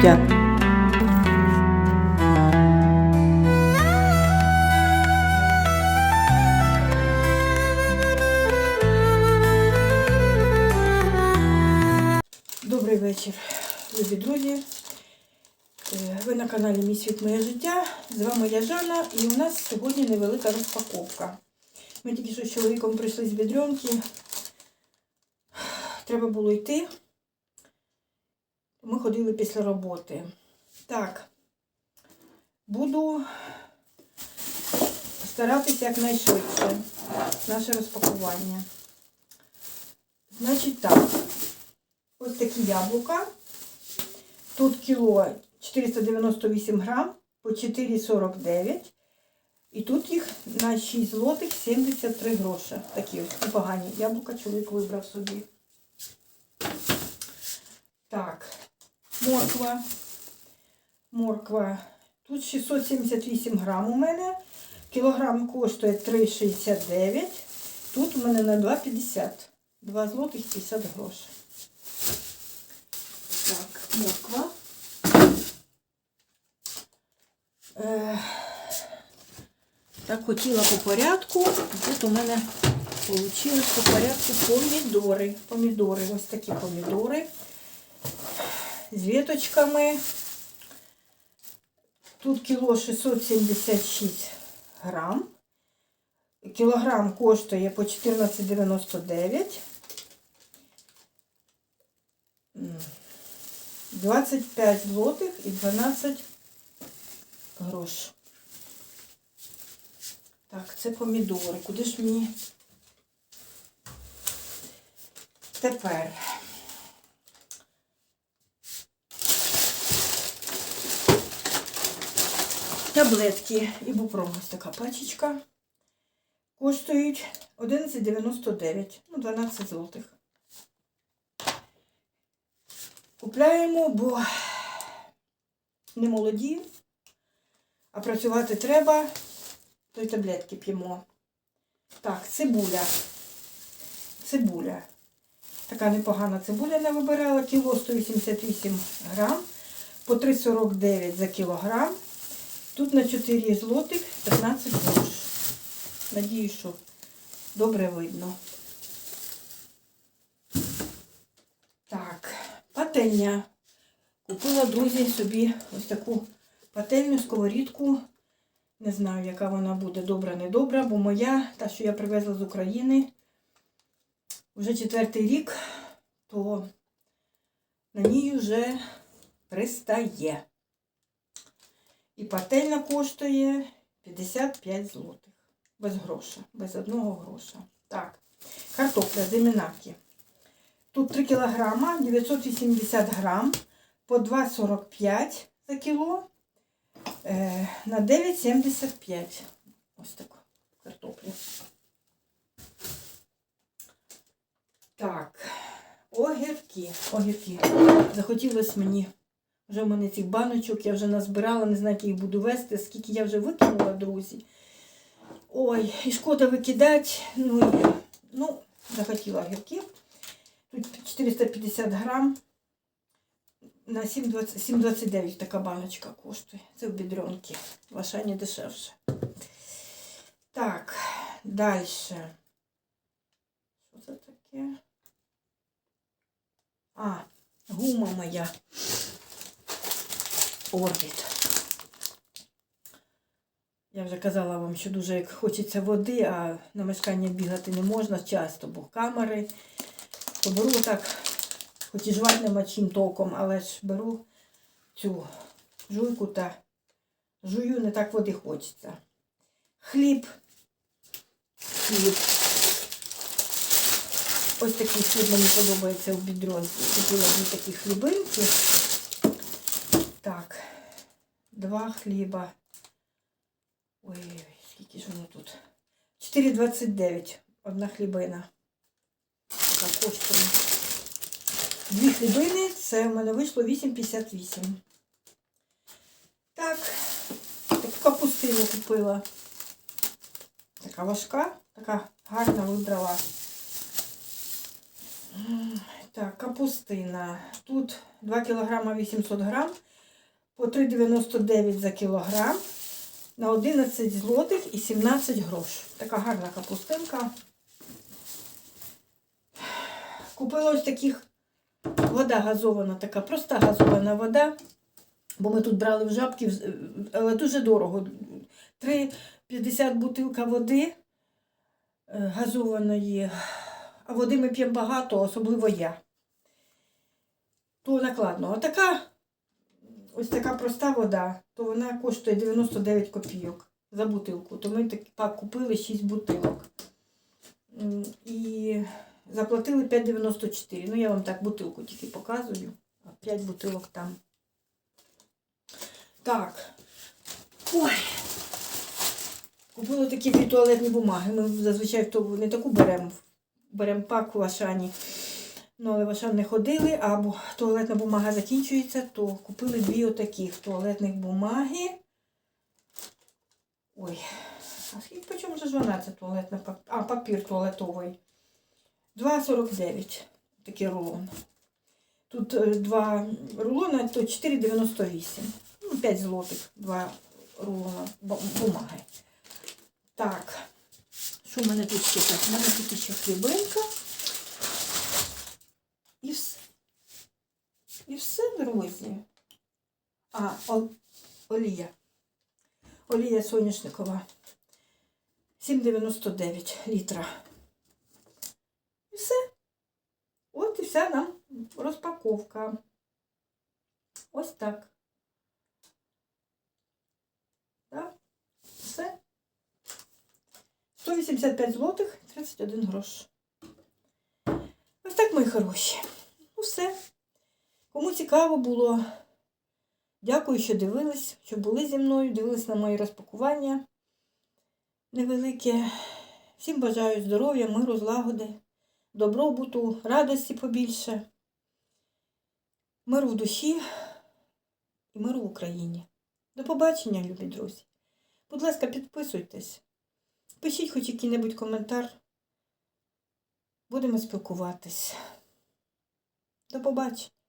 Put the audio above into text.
життя. Добрий вечір, любі друзі. Е, Ви на каналі Мій світ Моє життя. З вами я Жанна і у нас сьогодні невелика розпаковка. Ми тільки що з чоловіком прийшли з бідрюнки. Треба було йти. Ми ходили після роботи. Так, буду старатися якнайшвидше наше розпакування. Значить так. Ось такі яблука. Тут кіло 498 грам по 4,49. І тут їх на 6 злотих 73 гроші. Такі ось непогані яблука чоловік вибрав собі. Так, морква. Морква. Тут 678 грам у мене. Кілограм коштує 3,69. Тут у мене на 2,50. 2 злотих 50 грошей. Так, морква. Е, так, хотіла по порядку. Тут у мене вийшло по порядку помідори. Помідори, ось такі помідори. З віточками. Тут кіло 676 грам. Кілограм коштує по 14,99. М. 25 злотих і 12 грош. Так, це помідори. Куди ж мені? Тепер. Таблетки ібупром, ось така пачечка. Коштують 11,99, ну 12 злотих. Купляємо, бо не молоді, а працювати треба, то й таблетки п'ємо. Так, цибуля. Цибуля. Така непогана цибуля не вибирала. Кіло 188 грам, по 3,49 за кілограм. Тут на 4 злотих 15 грош. Надію, що добре видно. Так, пательня. Купила, друзі, собі ось таку пательню, сковорідку. Не знаю, яка вона буде, добра, не добра, бо моя, та, що я привезла з України, вже четвертий рік, то на ній вже пристає. І пательня коштує 55 злотих. Без гроша, без одного гроша. Так, картопля, земінаки. Тут 3 кілограма, 980 грам, по 2,45 за кіло, е, на 9,75. Ось таку картоплю. Так, огірки. Огірки. Захотілося мені. Вже в мене цих баночок, я вже назбирала, не знаю, як їх буду вести, скільки я вже викинула, друзі. Ой, і шкода викидати. Ну, і, ну захотіла огірків. Тут 450 грам на 7,29 така баночка коштує. Це в бідронки. В Ашані дешевше. Так, далі. Що це таке? А, гума моя. Орбіт. Я вже казала вам, що дуже як хочеться води, а на мешкання бігати не можна часто, бо камери. То беру так, хоч і жвать нема чим толком, але ж беру цю жуйку та жую, не так води хочеться. Хліб. Хліб. Ось такий хліб мені подобається у бідронці. Купила такі хлібинки. Два хліба. Ой, скільки ж воно тут? 4,29 одна хлібина. Така коштує. Дві хлібини, це в мене вийшло 8,58. Так, таку капустину купила. Така важка, така гарна вибрала. Так, капустина. Тут 2 кг 800 грам по 3,99 за кілограм на 11 злотих і 17 грош. Така гарна капустинка. Купила ось таких вода газована, така проста газована вода. Бо ми тут брали в жабки, але дуже дорого. 3,50 бутилка води е, газованої. А води ми п'ємо багато, особливо я. То накладно. А така, ось така проста вода, то вона коштує 99 копійок за бутилку. То ми так, купили 6 бутилок. І заплатили 5,94. Ну, я вам так бутилку тільки показую. А 5 бутилок там. Так. Ой. Купила такі дві туалетні бумаги. Ми зазвичай не таку беремо. Беремо пак в Ашані. Ну, але в не ходили, а туалетна бумага закінчується, то купили дві отаких туалетних бумаги. Ой, а скільки по чому ж вона ця туалетна папір? А, папір туалетовий. 2,49. Такий рулон. Тут е, два рулона, то 4,98. Ну, 5 злотих, два рулона бумаги. Так. Що в мене тут ще так? У мене тут ще хлібинка. І все. І все, друзі. А, о, олія. Олія соняшникова. 7,99 літра. І все. От і вся нам розпаковка. Ось так. Так, все. 185 злотих, 31 грош. Ось так, мої хороші. Ну все. Кому цікаво було, дякую, що дивились, що були зі мною, дивились на мої розпакування невелике. Всім бажаю здоров'я, миру, злагоди, добробуту, радості побільше, миру в душі і миру в Україні. До побачення, любі друзі. Будь ласка, підписуйтесь. Пишіть хоч який-небудь коментар. Будемо спілкуватись. До побачення.